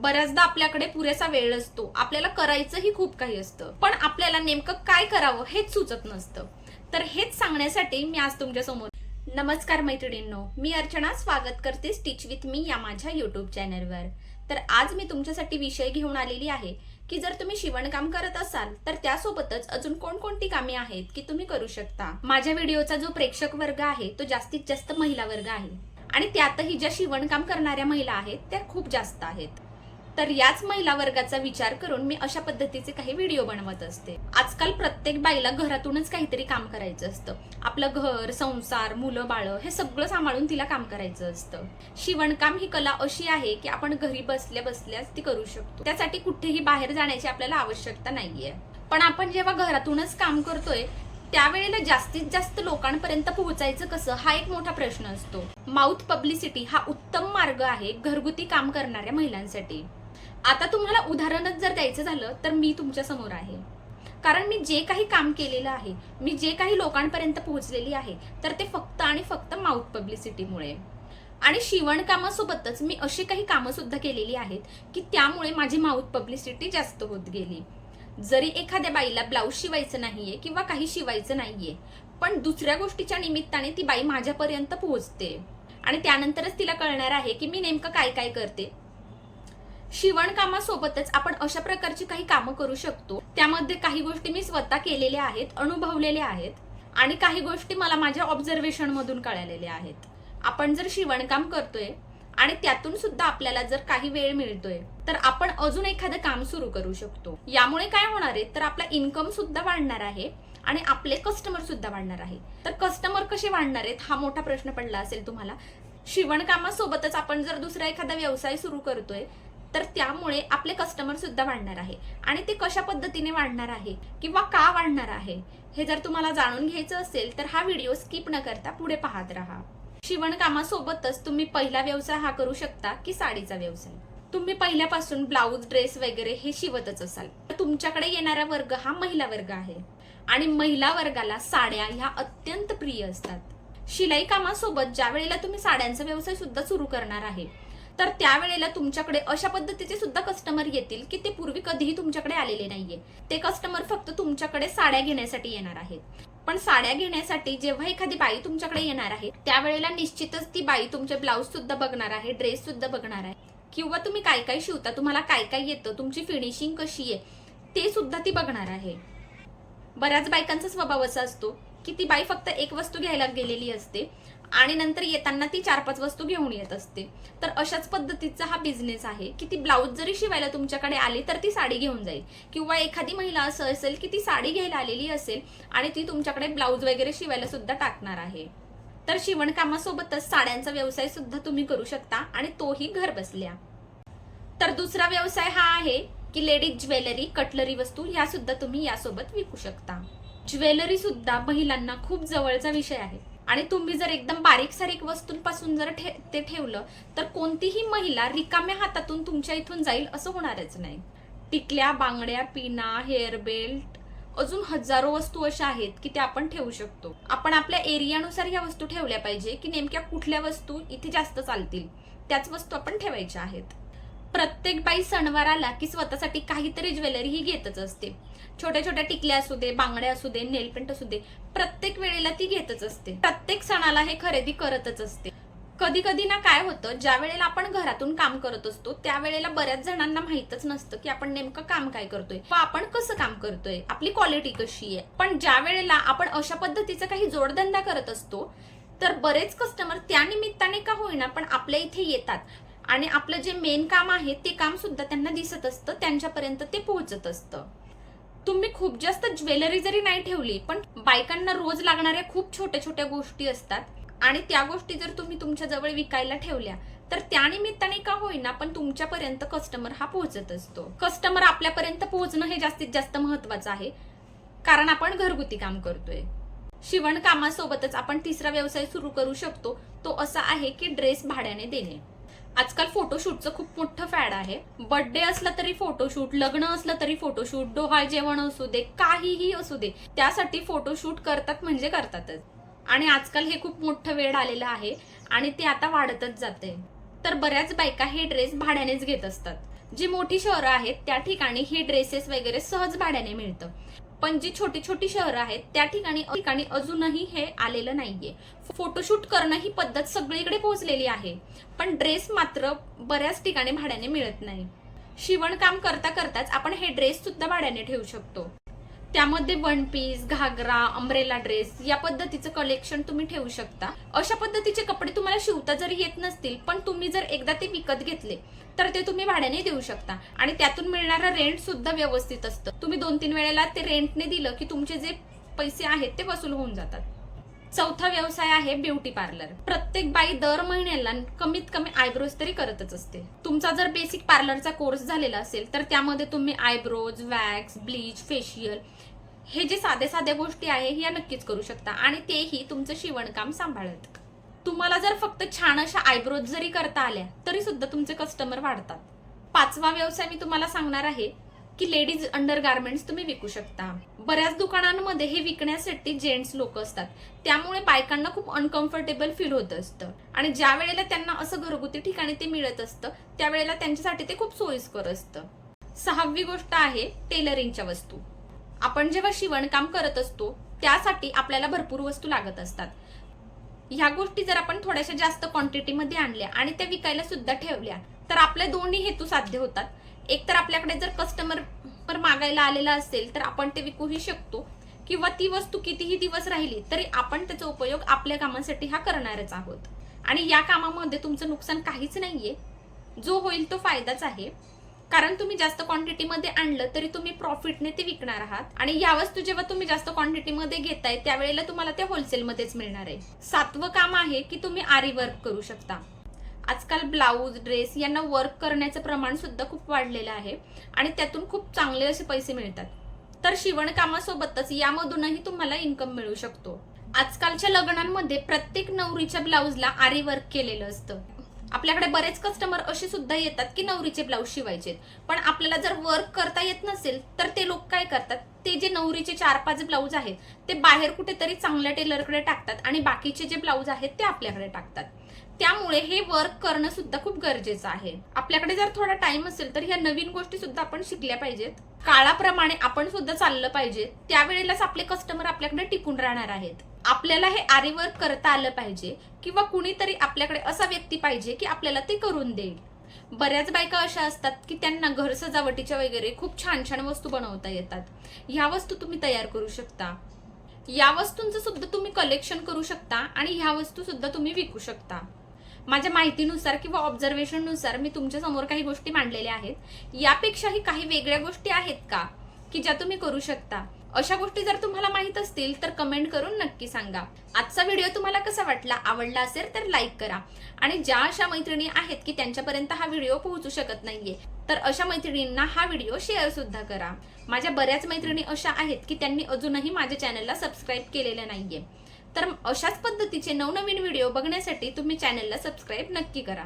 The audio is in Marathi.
बऱ्याचदा आपल्याकडे पुरेसा वेळ असतो. आपल्याला करायचंही खूप काही असतं. पण आपल्याला नेमकं काय करावं हेच सुचत नसतं. तर हेच सांगण्यासाठी मी आज तुमच्यासमोर नमस्कार मैत्रिणींनो. मी अर्चना स्वागत करते स्टिच विथ मी या माझ्या युट्यूब चॅनलवर तर आज मी तुमच्यासाठी विषय घेऊन आलेली आहे की जर तुम्ही शिवणकाम करत असाल तर त्यासोबतच अजून कोणकोणती कामे आहेत की तुम्ही करू शकता? माझ्या व्हिडिओचा जो प्रेक्षक वर्ग आहे तो जास्तीत जास्त महिला वर्ग आहे. आणि त्यातही ज्या शिवणकाम करणाऱ्या महिला आहेत त्या खूप जास्त आहेत. तर याच महिला वर्गाचा विचार करून मी अशा पद्धतीचे काही व्हिडिओ बनवत असते. आजकाल प्रत्येक बाईला घरातूनच काहीतरी काम करायचं असतं. आपलं घर संसार मुलं बाळं हे सगळं सांभाळून तिला काम करायचं असतं. शिवणकाम ही कला अशी आहे की आपण घरी बसल्या बसल्याच ती करू शकतो. त्यासाठी कुठेही बाहेर जाण्याची आपल्याला आवश्यकता नाहीये. पण आपण जेव्हा घरातूनच काम करतोय त्यावेळेला जास्तीत जास्त लोकांपर्यंत पोहोचायचं कसं हा एक मोठा प्रश्न असतो. माउथ पब्लिसिटी हा उत्तम मार्ग आहे घरगुती काम करणाऱ्या महिलांसाठी. आता तुम्हाला उदाहरणच जर द्यायचं झालं तर मी तुमच्यासमोर आहे. कारण मी जे काही काम केलेलं आहे मी जे काही लोकांपर्यंत पोहोचलेली आहे तर ते फक्त आणि फक्त माउथ पब्लिसिटीमुळे आणि शिवणकामासोबतच मी अशी काही कामं सुद्धा केलेली आहेत की त्यामुळे माझी माउथ पब्लिसिटी जास्त होत गेली. जरी एखाद्या बाईला ब्लाऊज शिवायचं नाहीये किंवा काही शिवायचं नाहीये पण दुसऱ्या गोष्टीच्या निमित्ताने ती बाई माझ्यापर्यंत पोहोचते. आणि त्यानंतरच तिला कळणार आहे की मी नेमकं काय काय करते. शिवणकामासोबतच आपण अशा प्रकारची काही कामं करू शकतो. त्यामध्ये काही गोष्टी मी स्वतः केलेल्या आहेत अनुभवलेल्या आहेत आणि काही गोष्टी मला माझ्या ऑब्झर्वेशन मधून कळालेल्या आहेत. आपण जर शिवणकाम करतोय आणि त्यातून सुद्धा आपल्याला जर काही वेळ मिळतोय तर आपण अजून एखादं काम सुरू करू शकतो. यामुळे काय होणार आहे तर आपला इन्कम सुद्धा वाढणार आहे आणि आपले कस्टमर सुद्धा वाढणार आहे. तर कस्टमर कसे वाढणार आहेत हा मोठा प्रश्न पडला असेल तुम्हाला. शिवणकामासोबतच आपण जर दुसरा एखादा व्यवसाय सुरू करतोय तर त्यामुळे आपले कस्टमर सुद्धा वाढणार आहे. आणि ते कशा पद्धतीने वाढणार आहे? किंवा का वाढणार आहे? हे जर तुम्हाला जाणून घ्यायचं असेल तर हा व्हिडिओ स्किप न करता पुढे पाहत राहा. शिवणकामासोबतच तुम्ही पहिला व्यवसाय हा करू शकता की साडीचा व्यवसाय? तुम्ही पहिल्यापासून ब्लाऊज ड्रेस वगैरे हे शिवतच असाल. तर तुमच्याकडे येणारा वर्ग हा महिला वर्ग आहे. आणि महिला वर्गाला साड्या ह्या अत्यंत प्रिय असतात. शिलाई कामासोबत ज्या वेळेला तुम्ही साड्यांचा व्यवसाय सुद्धा सुरू करणार आहे तर त्यावेळेला तुमच्याकडे अशा पद्धतीचे सुद्धा कस्टमर येतील की ते पूर्वी कधीही तुमच्याकडे आलेले नाहीये. ते कस्टमर फक्त तुमच्याकडे साड्या घेण्यासाठी येणार आहेत. पण साड्या घेण्यासाठी जेव्हा एखादी बाई तुमच्याकडे येणार आहे त्यावेळेला निश्चितच ती बाई तुमचे ब्लाऊज सुद्धा बघणार आहे ड्रेस सुद्धा बघणार आहे. किंवा तुम्ही काय काय शिवता तुम्हाला काय काय येतं तुमची फिनिशिंग कशी आहे ते सुद्धा ती बघणार आहे. बऱ्याच बायकांचा स्वभाव असा असतो की ती बाई फक्त एक वस्तू घ्यायला गेलेली असते आणि नंतर येताना ती चार पाच वस्तू घेऊन येत असते. तर अशाच पद्धतीचा हा बिझनेस आहे की ती ब्लाऊज जरी शिवायला तुमच्याकडे आली तर ती साडी घेऊन जाईल. किंवा एखादी महिला असं असेल की ती साडी घ्यायला आलेली असेल आणि ती तुमच्याकडे ब्लाऊज वगैरे शिवायला सुद्धा टाकणार आहे. तर शिवणकामासोबतच साड्यांचा व्यवसाय सुद्धा तुम्ही करू शकता आणि तोही घर बसल्या. तर दुसरा व्यवसाय हा आहे की लेडीज ज्वेलरी कटलरी वस्तू ह्या सुद्धा तुम्ही यासोबत विकू शकता. ज्वेलरी सुद्धा महिलांना खूप जवळचा विषय आहे. आणि तुम्ही जर एकदम बारीक सारीक वस्तूंपासून जर ठे ते ठेवलं तर कोणतीही महिला रिकाम्या हातातून तुमच्या इथून जाईल असं होणारच नाही. टिकल्या बांगड्या पिना हेअर बेल्ट अजून हजारो वस्तू अशा आहेत की त्या आपण ठेवू शकतो. आपण आपल्या एरियानुसार ह्या वस्तू ठेवल्या पाहिजे की नेमक्या कुठल्या वस्तू इथे जास्त चालतील. त्याच वस्तू आपण ठेवायच्या आहेत. प्रत्येक बाई सणवार आला की स्वतःसाठी काहीतरी ज्वेलरी ही घेतच असते. छोट्या छोट्या टिकल्या असू दे बांगड्या असू दे नेलपेंट असू दे प्रत्येक वेळेला ती घेतच असते. प्रत्येक सणाला हे खरेदी करतच असते. कधी कधी ना काय होतं ज्या वेळेला आपण घरातून काम करत असतो त्यावेळेला बऱ्याच जणांना माहीतच नसतं की आपण नेमकं काम काय करतोय. व आपण कसं काम करतोय? आपली क्वालिटी कशी आहे? पण ज्या वेळेला आपण अशा पद्धतीचा काही जोडधंदा करत असतो तर बरेच कस्टमर त्या निमित्ताने का होईना पण आपल्या इथे येतात. आणि आपलं जे मेन काम आहे ते काम सुद्धा त्यांना दिसत असतं. त्यांच्यापर्यंत ते पोहोचत असतं. तुम्ही खूप जास्त ज्वेलरी जरी नाही ठेवली पण बायकांना रोज लागणाऱ्या खूप छोट्या छोट्या गोष्टी असतात. आणि त्या गोष्टी जर तुम्ही तुमच्या जवळ विकायला ठेवल्या तर त्या निमित्ताने का होईना पण तुमच्यापर्यंत कस्टमर हा पोहोचत असतो. कस्टमर आपल्यापर्यंत पोहोचणं हे जास्तीत जास्त महत्वाचं आहे. कारण आपण घरगुती काम करतोय. शिवण कामासोबतच आपण तिसरा व्यवसाय सुरू करू शकतो. तो असा आहे की ड्रेस भाड्याने देणे. आजकाल फोटोशूटचं खूप मोठं फॅड आहे. बर्थडे असला तरी फोटोशूट लग्न असलं तरी फोटोशूट डोहाळ जेवण असू दे काहीही असू दे त्यासाठी फोटोशूट करतात म्हणजे करतातच. आणि आजकाल हे खूप मोठं वेळ आलेलं आहे आणि ते आता वाढतच जाते तर बऱ्याच बायका हे ड्रेस भाड्यानेच घेत असतात. जी मोठी शहरं आहेत त्या ठिकाणी हे ड्रेसेस वगैरे सहज भाड्याने मिळतं. पण जी छोटी छोटी शहरं आहेत त्या ठिकाणी ठिकाणी अजूनही हे आलेलं नाहीये. फोटोशूट करणं ही पद्धत सगळीकडे पोहोचलेली आहे पण ड्रेस मात्र बऱ्याच ठिकाणी भाड्याने मिळत नाही. शिवणकाम करता करताच आपण हे ड्रेस सुद्धा भाड्याने ठेवू शकतो. त्यामध्ये one piece ghagra umbrella dress या पद्धतीचं कलेक्शन तुम्ही ठेवू शकता. अशा पद्धतीचे कपडे तुम्हाला शिवता जरी येत नसतील पण तुम्ही जर एकदा ते विकत घेतले तर ते तुम्ही भाड्याने देऊ शकता. आणि त्यातून मिळणारं रेंट सुद्धा व्यवस्थित असतं. तुम्ही दोन तीन वेळेला ते रेंटने दिलं की तुमचे जे पैसे आहेत ते वसूल होऊन जातात. चौथा व्यवसाय आहे ब्युटी पार्लर. प्रत्येक बाई दर महिन्याला कमीत कमी आयब्रोज तरी करतच असते. तुमचा जर बेसिक पार्लरचा कोर्स झालेला असेल तर त्यामध्ये तुम्ही आयब्रोज वॅक्स ब्लीच फेशियल हे जे साधे साध्या गोष्टी आहे ह्या नक्कीच करू शकता आणि तेही तुमचं शिवणकाम सांभाळत. तुम्हाला जर फक्त छान अशा आयब्रोज जरी करता आल्या तरी सुद्धा तुमचे कस्टमर वाढतात. पाचवा व्यवसाय मी तुम्हाला सांगणार आहे की लेडीज अंडर गार्मेंट्स तुम्ही विकू शकता. बऱ्याच दुकानांमध्ये हे विकण्यासाठी जेंट्स लोक असतात. त्यामुळे बायकांना खूप अनकम्फर्टेबल फील होत असतं. आणि ज्या वेळेला त्यांना असं घरगुती ठिकाणी ते मिळत असतं त्यावेळेला त्यांच्यासाठी ते खूप सोयीस्कर असतं. सहावी गोष्ट आहे टेलरिंगच्या वस्तू. आपण जेव्हा शिवणकाम करत असतो त्यासाठी आपल्याला भरपूर वस्तू लागत असतात. ह्या गोष्टी जर आपण थोड्याशा जास्त क्वांटिटीमध्ये आणल्या आणि त्या विकायला सुद्धा ठेवल्या तर आपले दोन्ही हेतू साध्य होतात. एक तर आपल्याकडे जर कस्टमर पर मागायला आलेला असेल तर आपण ते विकूही शकतो. किंवा ती वस्तू कितीही दिवस राहिली तरी आपण त्याचा उपयोग आपल्या कामासाठी हा करणारच आहोत. आणि या कामामध्ये तुमचं नुकसान काहीच नाहीये. जो होईल तो फायदाच आहे. कारण तुम्ही जास्त क्वांटिटीमध्ये आणलं तरी तुम्ही प्रॉफिटने ते विकणार आहात. आणि या वस्तू जेव्हा तुम्ही जास्त क्वांटिटीमध्ये घेताय त्यावेळेला तुम्हाला ते होलसेलमध्येच मिळणार आहे. सातवं काम आहे की तुम्ही आरी वर्क करू शकता. आजकाल ब्लाऊज ड्रेस यांना वर्क करण्याचं प्रमाण सुद्धा खूप वाढलेलं आहे. आणि त्यातून खूप चांगले असे पैसे मिळतात. तर शिवणकामासोबतच यामधूनही तुम्हाला इन्कम मिळू शकतो. आजकालच्या लग्नांमध्ये प्रत्येक नवरीच्या ब्लाऊजला आरी वर्क केलेलं असतं. आपल्याकडे बरेच कस्टमर असे सुद्धा येतात की नवरीचे ब्लाऊज शिवायचे पण आपल्याला जर वर्क करता येत नसेल तर ते लोक काय करतात? ते जे नवरीचे चार पाच ब्लाऊज आहेत ते बाहेर कुठेतरी चांगल्या टेलरकडे टाकतात आणि बाकीचे जे ब्लाऊज आहेत ते आपल्याकडे टाकतात. त्यामुळे हे वर्क करणं सुद्धा खूप गरजेचं आहे. आपल्याकडे जर थोडा टाइम असेल तर ह्या नवीन गोष्टी सुद्धा आपण शिकल्या पाहिजेत. काळाप्रमाणे आपण सुद्धा चाललं पाहिजे. त्यावेळेलाच आपले कस्टमर आपल्याकडे टिकून राहणार आहेत. आपल्याला हे आरीवर्क करता आलं पाहिजे किंवा कुणीतरी आपल्याकडे असा व्यक्ती पाहिजे की आपल्याला ते करून देईल. बऱ्याच बायका अशा असतात की त्यांना घर सजावटीच्या वगैरे खूप छान छान वस्तू बनवता येतात. ह्या वस्तू तुम्ही तयार करू शकता. या वस्तूंचं सुद्धा तुम्ही कलेक्शन करू शकता आणि ह्या वस्तू सुद्धा तुम्ही विकू शकता. माझ्या माहितीनुसार किंवा ऑब्झर्वेशननुसार मी तुमच्यासमोर काही गोष्टी मांडलेल्या आहेत. यापेक्षाही काही वेगळ्या गोष्टी आहेत का? की ज्या तुम्ही करू शकता. अशा गोष्टी जर तुम्हाला माहीत असतील तर कमेंट करून नक्की सांगा. आजचा व्हिडिओ तुम्हाला कसा वाटला आवडला असेल तर लाईक करा. आणि ज्या अशा मैत्रिणी आहेत की त्यांच्यापर्यंत हा व्हिडिओ पोहोचू शकत नाहीये तर अशा मैत्रिणींना हा व्हिडिओ शेअर सुद्धा करा. माझ्या बऱ्याच मैत्रिणी अशा आहेत की त्यांनी अजूनही माझ्या चॅनलला सबस्क्राईब केलेलं नाहीये. तर अशाच पद्धतीचे नवनवीन व्हिडिओ बघण्यासाठी तुम्ही चॅनलला सबस्क्राईब नक्की करा.